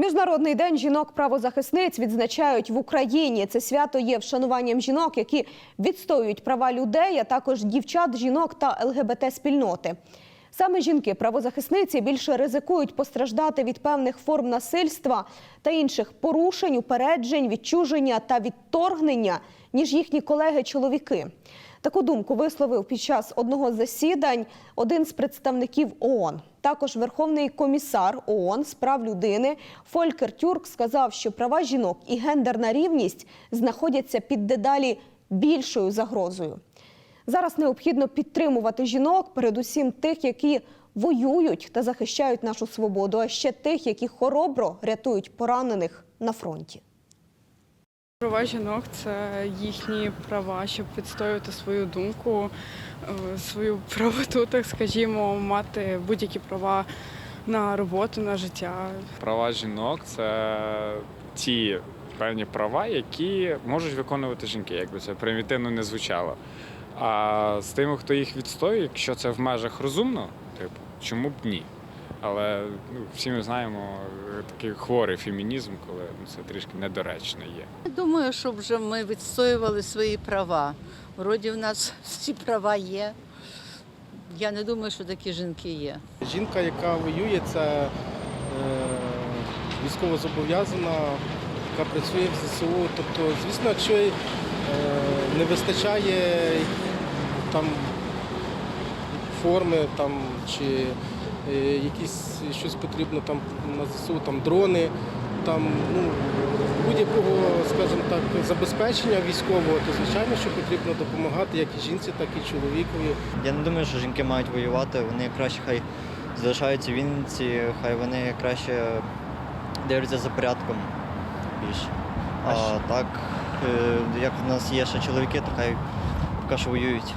Міжнародний день жінок-правозахисниць відзначають в Україні. Це свято є вшануванням жінок, які відстоюють права людей, а також дівчат, жінок та ЛГБТ-спільноти. Саме жінки-правозахисниці більше ризикують постраждати від певних форм насильства та інших порушень, упереджень, відчуження та відторгнення, ніж їхні колеги-чоловіки. Таку думку висловив під час одного засідань один з представників ООН. Також Верховний комісар ООН з прав людини Фолькер Тюрк сказав, що права жінок і гендерна рівність знаходяться під дедалі більшою загрозою. Зараз необхідно підтримувати жінок, передусім тих, які воюють та захищають нашу свободу, а ще тих, які хоробро рятують поранених на фронті. Права жінок це їхні права, щоб відстоювати свою думку, е, свою правоту, так скажімо, мати будь-які права на роботу, на життя. Права жінок це ті певні права, які можуть виконувати жінки, якби це примітивно не звучало. А з тими, хто їх відстоює, якщо це в межах розумно, типу, чому б ні? Але ну, всі ми знаємо е, такий хворий фемінізм, коли ну, це трішки недоречно є. Думаю, щоб вже ми відстоювали свої права. Вроді в нас всі права є. Я не думаю, що такі жінки є. Жінка, яка воює, це е, військовозобов'язана, яка працює в ЗСУ. Тобто, звісно, якщо е, не вистачає там форми там, чи якісь щось потрібно там на ЗСУ, там дрони, там ну, будь-якого, скажімо так, забезпечення військового, то звичайно, що потрібно допомагати як і жінці, так і чоловікові. Я не думаю, що жінки мають воювати. Вони краще хай залишаються в Вінниці, хай вони краще дивляться за порядком більше. А так, е, як в нас є ще чоловіки, то хай поки що воюють.